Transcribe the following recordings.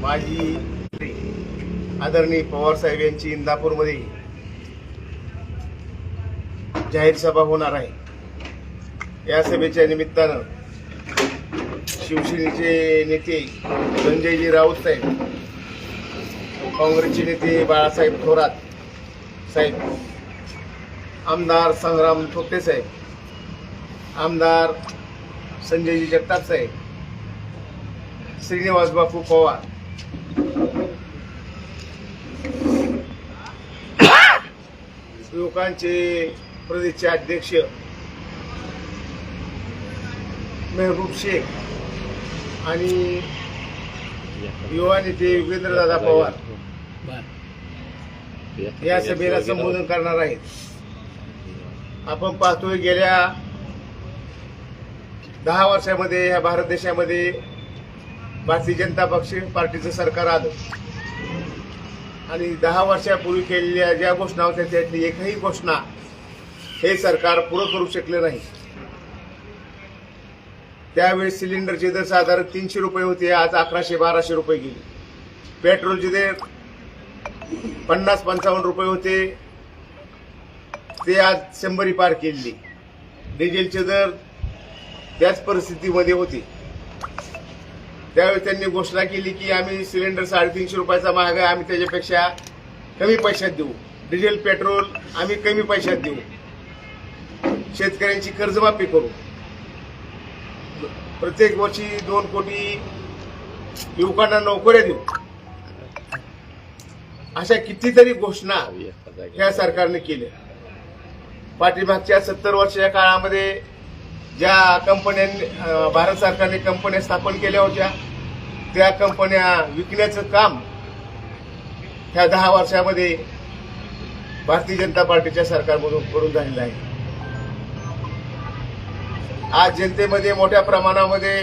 माझी आदरणीय पवार साहेब यांची इंदापूरमध्ये जाहीर सभा होणार आहे. या सभेच्या निमित्तानं शिवसेनेचे नेते संजयजी राऊत साहेब काँग्रेसचे नेते बाळासाहेब थोरात साहेब आमदार संग्राम थोपटे साहेब आमदार संजयजी जगताप साहेब श्रीनिवास बापू पवार लोकांचे प्रदेशचे अध्यक्ष मेहबूब शेख आणि युवा नेते युगेंद्रदादा पवार या सभेला संबोधन करणार आहेत. आपण पाहतोय गेल्या दहा वर्षामध्ये या भारत देशामध्ये भारतीय जनता पक्ष पार्टीचं सरकार आलं. आणि दहा वर्षापूर्वी केलेल्या ज्या घोषणा होत्या त्यातली एकही घोषणा हे सरकार पुरं करू शकले नाही. त्यावेळेस सिलेंडरचे दर साधारण तीनशे रुपये होते आज अकराशे बाराशे रुपये गेले. पेट्रोलचे दर पन्नास पंचावन्न रुपये होते. ते आज शंभरी पार केलेली डिझेलचे दर त्याच परिस्थितीमध्ये होते. त्यावेळी त्यांनी घोषणा केली की आम्ही सिलेंडर साडेतीनशे रुपयाचा महाग आहे आम्ही त्याच्यापेक्षा कमी पैशात देऊ. डिझेल पेट्रोल आम्ही कमी पैशात देऊ. शेतकऱ्यांची कर्जमाफी करू. प्रत्येक वर्षी दोन कोटी युवकांना नोकऱ्या देऊ. अशा कितीतरी घोषणा या सरकारने केल्या. पाठीमागच्या सत्तर वर्षाच्या काळामध्ये ज्या कंपन्यांनी भारत सरकारने कंपन्या स्थापन केल्या होत्या त्या कंपन्या विकण्याचं काम ह्या दहा वर्षामध्ये भारतीय जनता पार्टीच्या सरकारमधून करून झालेलं आहे. आज जनतेमध्ये मोठ्या प्रमाणामध्ये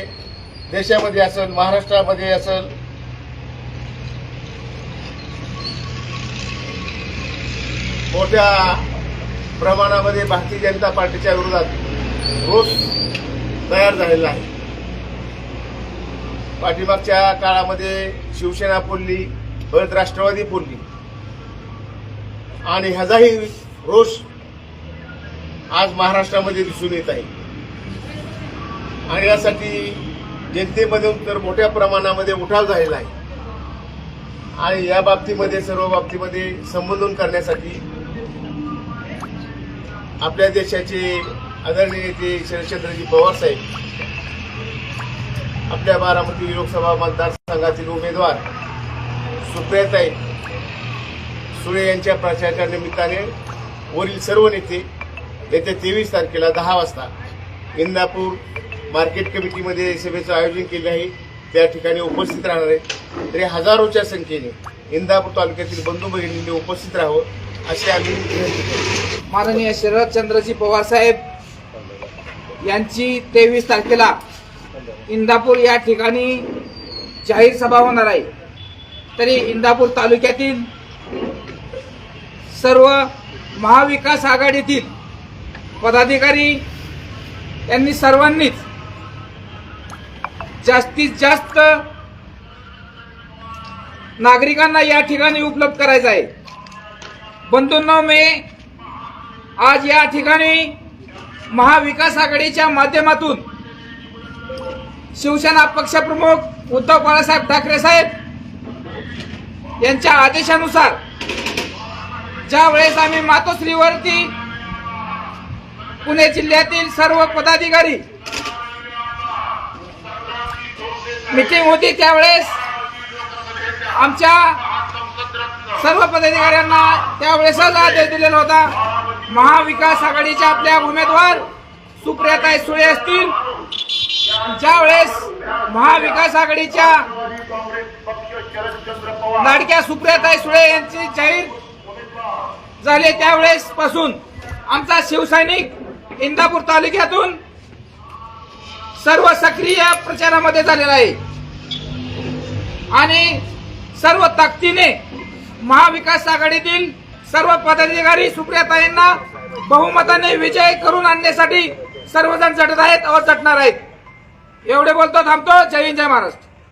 देशामध्ये असेल महाराष्ट्रामध्ये असेल मोठ्या प्रमाणामध्ये भारतीय जनता पार्टीच्या विरोधात रोष तयार झालेला आहे. पाठीमागच्या काळामध्ये शिवसेना बोलली परत राष्ट्रवादी बोलली आणि ह्याचाही रोष आज महाराष्ट्रामध्ये दिसून येत आहे. आणि यासाठी जनतेमधून तर मोठ्या प्रमाणामध्ये उठाव झालेला आहे. आणि या बाबतीमध्ये सर्व बाबतीमध्ये संबोधन करण्यासाठी आपल्या देशाचे आदरणीय नेते शरदचंद्रजी पवार साहेब आपल्या बारामती लोकसभा मतदारसंघातील उमेदवार सुप्रियाताई सुळे यांच्या प्रचाराच्या निमित्ताने वरील सर्व नेते येत्या तेवीस तारखेला दहा वाजता इंदापूर मार्केट कमिटीमध्ये सभेचं आयोजन केले आहे. त्या ठिकाणी उपस्थित राहणार आहेत. तरी हजारोच्या संख्येने इंदापूर तालुक्यातील बंधू भगिनींनी उपस्थित राहावं अशी आम्ही विनंती करतो. माननीय शरदचंद्रजी पवार साहेब यांची तेवीस तारखेला इंदापूर या ठिकाणी जाहीर सभा होणार आहे. तरी इंदापूर तालुक्यातील सर्व महाविकास आघाडीतील पदाधिकारी यांनी सर्वांनीच जास्तीत जास्त नागरिकांना या ठिकाणी उपलब्ध करायचं आहे. बंधूंना मे आज या ठिकाणी महाविकास आघाडीच्या माध्यमातून शिवसेना पक्षप्रमुख उद्धव बाळासाहेब ठाकरे साहेब यांच्या आदेशानुसार ज्या वेळेस आम्ही मातोश्रीवरती पुणे जिल्ह्यातील सर्व पदाधिकारी मिटिंग होती त्यावेळेस आमच्या सर्व पदाधिकाऱ्यांना त्यावेळेसच आदेश दिलेला होता. महाविकास आघाडीच्या आपल्या उमेदवार सुप्रियाताई सुळे असतील. ज्या वेळेस महाविकास आघाडीच्या लाडक्या सुप्रियाताई सुळे यांची जाहीर झाले त्यावेळेस पासून आमचा शिवसैनिक इंदापूर तालुक्यातून सर्व सक्रिय प्रचारामध्ये झालेला आहे. आणि सर्व ताकदीने महाविकास आघाडीतील सर्व पदाधिकारी सुप्रियाताईंना बहुमताने विजय करून आणण्यासाठी सर्वजण झटत आहेत व झटणार आहेत. एवढे बोलतो थांबतो. जय हिंद जय महाराष्ट्र.